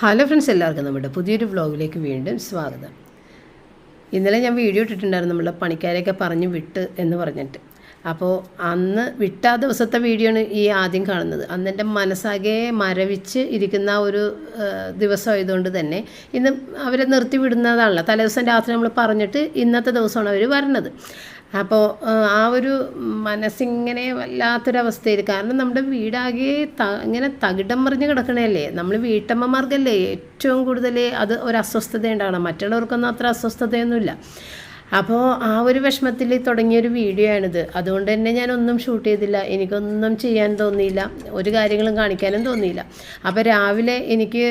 Hello friends എല്ലാവർക്കും നമ്മുടെ പുതിയൊരു വ്ളോഗിലേക്ക് വീണ്ടും സ്വാഗതം. ഇന്നലെ ഞാൻ വീഡിയോ ഇട്ടിട്ടുണ്ടായിരുന്നു നമ്മളെ പണിക്കാരെയൊക്കെ പറഞ്ഞു വിട്ട് എന്ന് പറഞ്ഞിട്ട്. അപ്പോൾ അന്ന് വിട്ടാ ദിവസത്തെ വീഡിയോ ആണ് ഈ ആദ്യം കാണുന്നത്. അന്ന് എന്റെ മനസ്സാകെ മരവിച്ച് ഇരിക്കുന്ന ഒരു ദിവസമായതുകൊണ്ട് തന്നെ ഇന്ന് അവരെ നിർത്തി വിടുന്നതാണല്ലോ തലേദിവസം രാത്രി നമ്മൾ പറഞ്ഞിട്ട് ഇന്നത്തെ ദിവസമാണ് അവർ വരുന്നത് അപ്പോൾ ആ ഒരു മനസ്സിങ്ങനെ വല്ലാത്തൊരവസ്ഥയിൽ കാരണം നമ്മുടെ വീടാകെ ത ഇങ്ങനെ തകിടം മറിഞ്ഞ് കിടക്കണല്ലേ നമ്മൾ വീട്ടമ്മമാർക്കല്ലേ ഏറ്റവും കൂടുതൽ അത് ഒരു അസ്വസ്ഥത ഉണ്ടാകണം മറ്റുള്ളവർക്കൊന്നും അത്ര അസ്വസ്ഥതയൊന്നുമില്ല. അപ്പോൾ ആ ഒരു വിഷമത്തിൽ തുടങ്ങിയൊരു വീഡിയോ ആണിത്. അതുകൊണ്ട് തന്നെ ഞാൻ ഒന്നും ഷൂട്ട് ചെയ്തില്ല. എനിക്കൊന്നും ചെയ്യാൻ തോന്നിയില്ല. ഒരു കാര്യങ്ങളും കാണിക്കാനും തോന്നിയില്ല. അപ്പോൾ രാവിലെ എനിക്ക്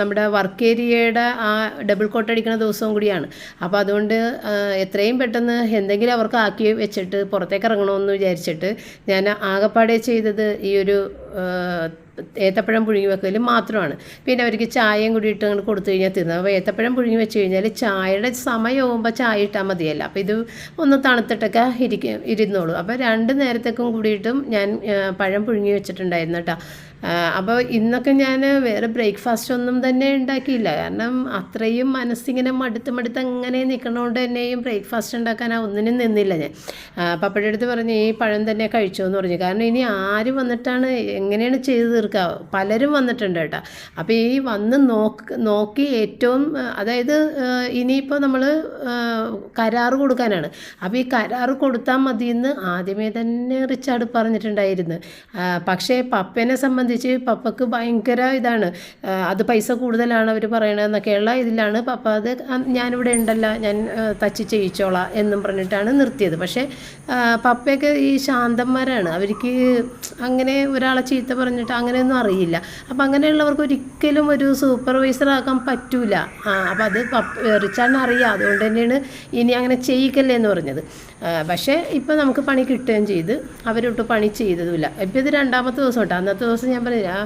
നമ്മുടെ വർക്ക് ഏരിയയുടെ ആ ഡബിൾ കോട്ട് അടിക്കുന്ന ദിവസവും കൂടിയാണ്. അപ്പോൾ അതുകൊണ്ട് എത്രയും പെട്ടെന്ന് എന്തെങ്കിലും അവർക്ക് ആക്കി വെച്ചിട്ട് പുറത്തേക്ക് ഇറങ്ങണമെന്ന് വിചാരിച്ചിട്ട് ഞാൻ ആകപ്പാടെ ചെയ്തത് ഈ ഒരു ഏത്തപ്പഴം പുഴുങ്ങി വെക്കലും മാത്രമാണ്. പിന്നെ അവർക്ക് ചായയും കൂടി ഇട്ട് അങ്ങോട്ട് കൊടുത്തു കഴിഞ്ഞാൽ തിന്നു. അപ്പോൾ ഏത്തപ്പഴം പുഴുങ്ങി വെച്ച് കഴിഞ്ഞാൽ ചായയുടെ സമയമാകുമ്പോൾ ചായ ഇട്ടാൽ മതിയല്ല. അപ്പോൾ ഇത് ഒന്ന് തണുത്തിട്ടൊക്കെ ഇരിക്കും ഇരുന്നോളൂ. അപ്പോൾ രണ്ട് നേരത്തേക്കും കൂടിയിട്ടും ഞാൻ പഴം പുഴുങ്ങി വെച്ചിട്ടുണ്ടായിരുന്നു കേട്ടോ. അപ്പോൾ ഇന്നൊക്കെ ഞാൻ വേറെ ബ്രേക്ക്ഫാസ്റ്റ് ഒന്നും തന്നെ ഉണ്ടാക്കിയില്ല. കാരണം അത്രയും മനസ്സിങ്ങനെ മടുത്ത് മടുത്ത് അങ്ങനെ നിൽക്കണോണ്ട് തന്നെയും ബ്രേക്ക്ഫാസ്റ്റ് ഉണ്ടാക്കാൻ ആ ഒന്നിനും നിന്നില്ല ഞാൻ. പപ്പയുടെ അടുത്ത് പറഞ്ഞു ഈ പഴം തന്നെ കഴിച്ചോ എന്ന് പറഞ്ഞു. കാരണം ഇനി ആര് വന്നിട്ടാണ് എങ്ങനെയാണ് ചെയ്ത് തീർക്കുക പലരും വന്നിട്ടുണ്ട് കേട്ടോ. അപ്പോൾ ഈ വന്ന് നോക്ക് നോക്കി ഏറ്റവും അതായത് ഇനിയിപ്പോൾ നമ്മൾ കരാറ് കൊടുക്കാനാണ്. അപ്പോൾ ഈ കരാറ് കൊടുത്താൽ മതിയെന്ന് ആദ്യമേ തന്നെ റിച്ചാർഡ് പറഞ്ഞിട്ടുണ്ടായിരുന്നു. പക്ഷേ പപ്പനെ സംബന്ധിച്ച് പപ്പക്ക് ഭയങ്കര ഇതാണ്. അത് പൈസ കൂടുതലാണ് അവർ പറയണതെന്നൊക്കെയുള്ള ഇതിലാണ് പപ്പ അത് ഞാനിവിടെ ഉണ്ടല്ലോ ഞാൻ തച്ചി ചെയ്യിച്ചോളാം എന്നും പറഞ്ഞിട്ടാണ് നിർത്തിയത്. പക്ഷേ പപ്പയൊക്കെ ഈ ശാന്തന്മാരാണ്. അവർക്ക് അങ്ങനെ ഒരാളെ ചീത്ത പറഞ്ഞിട്ട് അങ്ങനെയൊന്നും അറിയില്ല. അപ്പം അങ്ങനെയുള്ളവർക്ക് ഒരിക്കലും ഒരു സൂപ്പർവൈസർ ആക്കാൻ പറ്റൂല. അപ്പം അത് റിച്ചാർഡിന് അറിയാം. അതുകൊണ്ട് തന്നെയാണ് ഇനി അങ്ങനെ ചെയ്യിക്കല്ലേ എന്ന് പറഞ്ഞത്. പക്ഷേ ഇപ്പം നമുക്ക് പണി കിട്ടുകയും ചെയ്ത് അവരൊട്ട് പണി ചെയ്തതുമില്ല. ഇപ്പം ഇത് രണ്ടാമത്തെ ദിവസം കേട്ടോ അന്നത്തെ ദിവസം ഞാൻ പറഞ്ഞില്ല ആ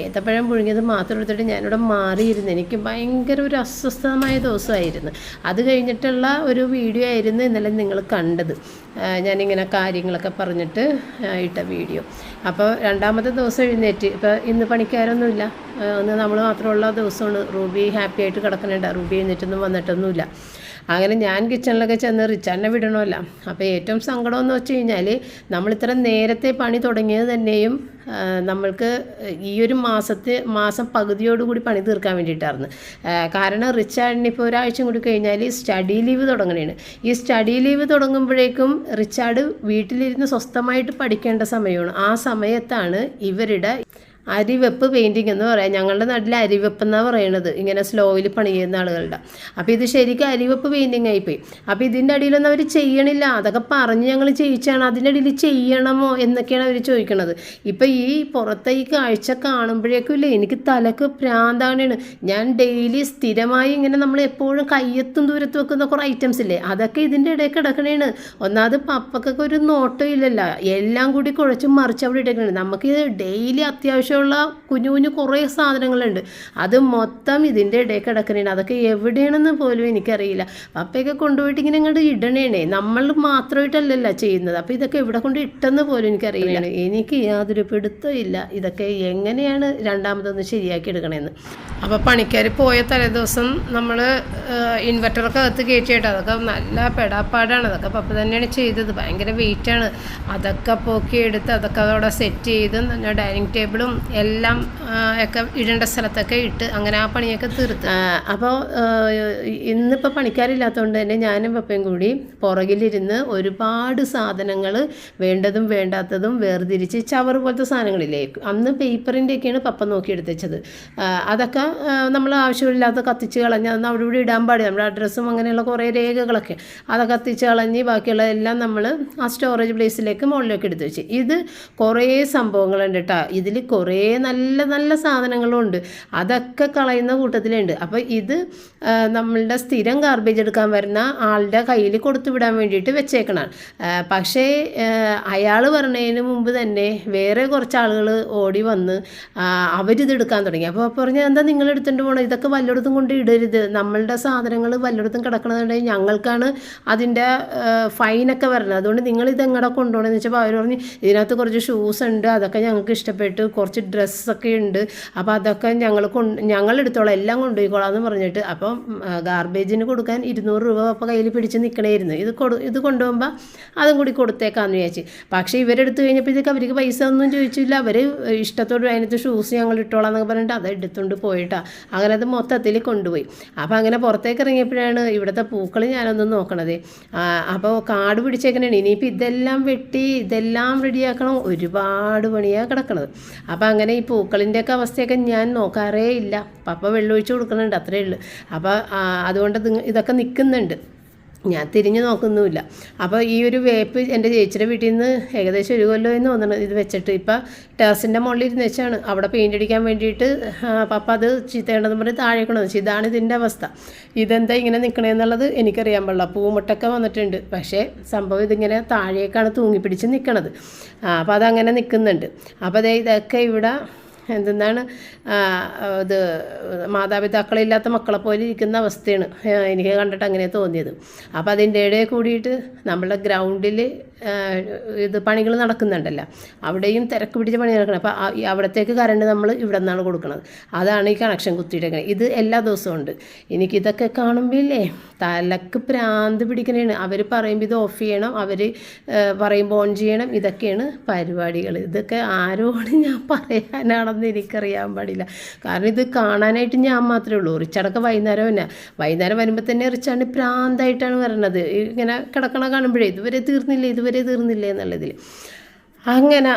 ഏത്തപ്പഴം പുഴുങ്ങിയത് മാത്രം എടുത്തിട്ട് ഞാനിവിടെ മാറിയിരുന്നു. എനിക്ക് ഭയങ്കര ഒരു അസ്വസ്ഥമായ ദിവസമായിരുന്നു. അത് കഴിഞ്ഞിട്ടുള്ള ഒരു വീഡിയോ ആയിരുന്നു ഇന്നലെ നിങ്ങൾ കണ്ടത്. ഞാനിങ്ങനെ കാര്യങ്ങളൊക്കെ പറഞ്ഞിട്ട് ഇട്ട വീഡിയോ. അപ്പോൾ രണ്ടാമത്തെ ദിവസം എഴുന്നേറ്റ് ഇപ്പോൾ ഇന്ന് പണിക്കാരൊന്നുമില്ല. ഒന്ന് നമ്മൾ മാത്രമുള്ള ദിവസമാണ്. റൂബി ഹാപ്പി ആയിട്ട് കിടക്കണേണ്ട റൂബി എഴുന്നേറ്റൊന്നും വന്നിട്ടൊന്നുമില്ല. അങ്ങനെ ഞാൻ കിച്ചണിലൊക്കെ ചെന്ന് റിച്ചാറിനെ വിടണമല്ല. അപ്പോൾ ഏറ്റവും സങ്കടം എന്ന് വെച്ച് കഴിഞ്ഞാൽ നമ്മളിത്ര നേരത്തെ പണി തുടങ്ങിയത് തന്നെയും നമ്മൾക്ക് ഈ ഒരു മാസത്തെ മാസം പകുതിയോടുകൂടി പണി തീർക്കാൻ വേണ്ടിയിട്ടായിരുന്നു. കാരണം റിച്ചാർഡിന് ഇപ്പോൾ ഒരാഴ്ച കൂടി കഴിഞ്ഞാൽ സ്റ്റഡി ലീവ് തുടങ്ങണേണ്. ഈ സ്റ്റഡി ലീവ് തുടങ്ങുമ്പോഴേക്കും റിച്ചാർഡ് വീട്ടിലിരുന്ന് സ്വസ്ഥമായിട്ട് പഠിക്കേണ്ട സമയമാണ്. ആ സമയത്താണ് ഇവരുടെ അരിവെപ്പ് പെയിന്റിങ് എന്ന് പറയാം. ഞങ്ങളുടെ നാട്ടിൽ അരിവെപ്പ് എന്നാണ് പറയണത്. ഇങ്ങനെ സ്ലോയിൽ പണി ചെയ്യുന്ന ആളുകളുടെ. അപ്പോൾ ഇത് ശരിക്കും അരിവെപ്പ് പെയിന്റിങ് ആയിപ്പോയി. അപ്പോൾ ഇതിന്റെ അടിയിലൊന്നും അവർ ചെയ്യണില്ല. അതൊക്കെ പറഞ്ഞ് ഞങ്ങൾ ചെയ്യിച്ചാണ്. അതിന്റെ അടിയിൽ ചെയ്യണമോ എന്നൊക്കെയാണ് അവർ ചോദിക്കുന്നത് ഇപ്പോൾ ഈ പുറത്തെ ഈ കാഴ്ച കാണുമ്പോഴേക്കും ഇല്ലേ എനിക്ക് തലക്ക് പ്രാന്താണിയാണ് ഞാൻ ഡെയിലി സ്ഥിരമായി ഇങ്ങനെ നമ്മൾ എപ്പോഴും കയ്യെത്തും ദൂരത്ത് വെക്കുന്ന കുറേ ഐറ്റംസ് ഇല്ലേ? അതൊക്കെ ഇതിന്റെ ഇടയിൽ കിടക്കണേണ്. ഒന്നാമത് പപ്പക്കൊക്കെ ഒരു നോട്ടം ഇല്ലല്ലോ. എല്ലാം കൂടി കുഴച്ചും മറിച്ച് അവിടെ ഇടക്കണേ നമുക്ക് ഡെയിലി അത്യാവശ്യമുള്ള കുഞ്ഞു കുഞ്ഞു കുറേ സാധനങ്ങളുണ്ട്. അത് മൊത്തം ഇതിന്റെ ഇടയിൽ കിടക്കണേണ് അതൊക്കെ എവിടെയാണെന്ന് പോലും എനിക്കറിയില്ല. പപ്പയൊക്കെ കൊണ്ടുപോയിട്ട് ഇങ്ങനെ ഇങ്ങോട്ട് ഇടണേണേ. നമ്മൾ മാത്രമായിട്ടല്ലല്ലോ ചെയ്യുന്നത്. അപ്പോൾ ഇതൊക്കെ എവിടെ കൊണ്ട് ഇട്ടെന്ന് പോലും എനിക്കറിയില്ല. എനിക്ക് യാതൊരു പിടുത്തമില്ല ഇല്ല. ഇതൊക്കെ എങ്ങനെയാണ് രണ്ടാമതൊന്ന് ശരിയാക്കി എടുക്കണേന്ന്. അപ്പോൾ പണിക്കാർ പോയ തലേദിവസം നമ്മൾ ഇൻവെർട്ടറൊക്കെ അകത്ത് കയറ്റിയിട്ട് അതൊക്കെ നല്ല പെടാപ്പാടാണ്. അതൊക്കെ പപ്പ തന്നെയാണ് ചെയ്തത്. ഭയങ്കര വെയിറ്റാണ് അതൊക്കെ പോക്കിയെടുത്ത് എടുത്ത് അതൊക്കെ അതോടെ സെറ്റ് ചെയ്ത് ഡൈനിങ് ടേബിളും എല്ലാം ഒക്കെ ഇടേണ്ട സ്ഥലത്തൊക്കെ ഇട്ട് അങ്ങനെ ആ പണിയൊക്കെ തീർത്ത്. അപ്പോൾ ഇന്നിപ്പോൾ പണിക്കാരില്ലാത്തതുകൊണ്ട് തന്നെ ഞാനും പപ്പയും കൂടി പുറകിലിരുന്ന് ഒരുപാട് സാധനങ്ങൾ വേണ്ടതും വേണ്ടാത്തതും വേർതിരിച്ച് ചവർ പോലത്തെ സാധനങ്ങളില്ലേ? അന്ന് പേപ്പറിന്റെയൊക്കെയാണ് പപ്പ നോക്കിയെടുത്തത് അതൊക്കെ നമ്മൾ ആവശ്യമില്ലാത്ത കത്തിച്ച് കളഞ്ഞ് അന്ന് അവിടെ ഇവിടെ ഇടാൻ പാടില്ല. നമ്മുടെ അഡ്രസ്സും അങ്ങനെയുള്ള കുറേ രേഖകളൊക്കെ. അതൊക്കെ കത്തിച്ച് കളഞ്ഞ് ബാക്കിയുള്ള എല്ലാം നമ്മൾ ആ സ്റ്റോറേജ് പ്ലേസിലേക്ക് മുകളിലേക്ക് എടുത്ത് വെച്ച്. ഇത് കുറേ സംഭവങ്ങളുണ്ട് കേട്ടോ ഇതിൽ കുറേ നല്ല നല്ല സാധനങ്ങളും ഉണ്ട് അതൊക്കെ കളയുന്ന കൂട്ടത്തിലുണ്ട്. അപ്പോൾ ഇത് നമ്മളുടെ സ്ഥിരം ഗാർബേജ് എടുക്കാൻ വരുന്ന ആളുടെ കയ്യിൽ കൊടുത്തു വിടാൻ വേണ്ടിയിട്ട് വെച്ചേക്കണം പക്ഷേ അയാൾ പറഞ്ഞതിന് മുമ്പ് തന്നെ വേറെ കുറച്ച് ആളുകൾ ഓടി വന്ന് അവരിത് എടുക്കാൻ തുടങ്ങി. അപ്പോൾ പറഞ്ഞാൽ എന്താ നിങ്ങൾ എടുത്തുകൊണ്ട് പോകണം ഇതൊക്കെ വല്ലയിടത്തും കൊണ്ട് ഇടരുത്. നമ്മളുടെ സാധനങ്ങൾ വല്ലയിടത്തും കിടക്കണമെന്നുണ്ടെങ്കിൽ ഞങ്ങൾക്കാണ് അതിന്റെ ഫൈനൊക്കെ വരുന്നത് അതുകൊണ്ട് നിങ്ങൾ ഇത് കൊണ്ടുപോകണമെന്ന് വെച്ചപ്പോൾ അവർ പറഞ്ഞ് ഇതിനകത്ത് കുറച്ച് ഷൂസ് ഉണ്ട്. അതൊക്കെ ഞങ്ങൾക്ക് ഇഷ്ടപ്പെട്ട് കുറച്ച് കുറച്ച് ഡ്രസ്സൊക്കെ ഉണ്ട്. അപ്പോൾ അതൊക്കെ ഞങ്ങൾ കൊണ്ട് ഞങ്ങൾ എടുത്തോളാം എല്ലാം കൊണ്ടുപോയിക്കോളാം എന്ന് പറഞ്ഞിട്ട് അപ്പം ഗാർബേജിന് കൊടുക്കാൻ ഇരുന്നൂറ് രൂപ അപ്പോൾ കയ്യിൽ പിടിച്ച് നിൽക്കണമായിരുന്നു ഇത് കൊടു ഇത് കൊണ്ടുപോകുമ്പോൾ അതും കൂടി കൊടുത്തേക്കാന്ന് വിചാരിച്ച്. പക്ഷേ ഇവരെടുത്ത് കഴിഞ്ഞപ്പോഴത്തേക്ക് അവർക്ക് പൈസ ഒന്നും ചോദിച്ചില്ല. അവർ ഇഷ്ടത്തോട് അതിനകത്ത് ഷൂസ് ഞങ്ങൾ ഇട്ടോളാം എന്നൊക്കെ പറഞ്ഞിട്ട് അത് എടുത്തുകൊണ്ട് പോയിട്ടാണ് അങ്ങനെ അത് മൊത്തത്തിൽ കൊണ്ടുപോയി. അപ്പോൾ അങ്ങനെ പുറത്തേക്ക് ഇറങ്ങിയപ്പോഴാണ് ഇവിടുത്തെ പൂക്കൾ ഞാനൊന്ന് നോക്കണത്. അപ്പോൾ കാട് പിടിച്ചേക്കണേ ഇനിയിപ്പോൾ ഇതെല്ലാം വെട്ടി ഇതെല്ലാം റെഡിയാക്കണം ഒരുപാട് പണിയാണ് കിടക്കണത്. അപ്പോൾ അങ്ങനെ ഈ പൂക്കളിന്റെയൊക്കെ അവസ്ഥയൊക്കെ ഞാൻ നോക്കാറേ ഇല്ല പപ്പ വെള്ളമൊഴിച്ച് കൊടുക്കുന്നുണ്ട് അത്രയേ ഉള്ളൂ അപ്പോൾ അതുകൊണ്ട് ഇതൊക്കെ നിൽക്കുന്നുണ്ട്. ഞാൻ തിരിഞ്ഞു നോക്കുന്നുമില്ല. അപ്പോൾ ഈ ഒരു വേപ്പ് എന്റെ ചേച്ചിയുടെ വീട്ടിൽ നിന്ന് ഏകദേശം ഒരു കൊല്ലം എന്ന് തോന്നുന്നത് ഇത് വെച്ചിട്ട്. ഇപ്പം ടെറസിന്റെ മുകളിൽ ഇരുന്ന് വെച്ചാണ്. അവിടെ പെയിന്റ് അടിക്കാൻ വേണ്ടിയിട്ട് പപ്പ അത് ചീത്തയുണ്ടെന്ന് പറഞ്ഞ് താഴേക്കണം. വെച്ചു ഇതാണ് ഇതിന്റെ അവസ്ഥ. ഇതെന്താ ഇങ്ങനെ നിൽക്കണേന്നുള്ളത് എനിക്കറിയാൻ പാടില്ല. പൂമുട്ടൊക്കെ വന്നിട്ടുണ്ട്. പക്ഷേ സംഭവം ഇതിങ്ങനെ താഴേക്കാണ് തൂങ്ങിപ്പിടിച്ച് നിൽക്കണത് അപ്പോൾ അതങ്ങനെ നിൽക്കുന്നുണ്ട് അപ്പോൾ ദേ ഇതൊക്കെ ഇവിടെ എന്തെന്നാണ്? ഇത് മാതാപിതാക്കളില്ലാത്ത മക്കളെ പോലെ ഇരിക്കുന്ന അവസ്ഥയാണ്. എനിക്ക് കണ്ടിട്ട് അങ്ങനെ തോന്നിയത്. അപ്പോൾ അതിന്റെ ഇടയിൽ കൂടിയിട്ട് നമ്മളുടെ ഗ്രൗണ്ടിൽ ഇത് പണികൾ നടക്കുന്നുണ്ടല്ലോ. അവിടെയും തിരക്ക് പിടിച്ച പണി നടക്കണം. അപ്പോൾ അവിടത്തേക്ക് കറണ്ട് നമ്മൾ ഇവിടെ നിന്നാണ് കൊടുക്കുന്നത് അതാണ് ഈ കണക്ഷൻ കുത്തിയിട്ടേക്കുന്നത് ഇത് എല്ലാ ദിവസവും ഉണ്ട്. എനിക്കിതൊക്കെ കാണുമ്പോൾ ഇല്ലേ തലക്ക് പ്രാന്ത് പിടിക്കണേണ്. അവർ പറയുമ്പോൾ ഇത് ഓഫ് ചെയ്യണം. അവർ പറയുമ്പോൾ ഓൺ ചെയ്യണം. ഇതൊക്കെയാണ് പരിപാടികൾ ഇതൊക്കെ ആരോട് ഞാൻ പറയാനാണെന്ന് എനിക്കറിയാൻ പാടില്ല. കാരണം ഇത് കാണാനായിട്ട് ഞാൻ മാത്രമേ ഉള്ളൂ. റിച്ചാടൊക്കെ വൈകുന്നേരം തന്നെ. വൈകുന്നേരം വരുമ്പോൾ തന്നെ റിച്ചാണ്ട് പ്രാന്തായിട്ടാണ് വരണത്. ഇങ്ങനെ കിടക്കണ കാണുമ്പോഴേ ഇതുവരെ തീർന്നില്ല? ഇതുവരെ തീർന്നില്ലേ എന്നുള്ളതിൽ അങ്ങനെ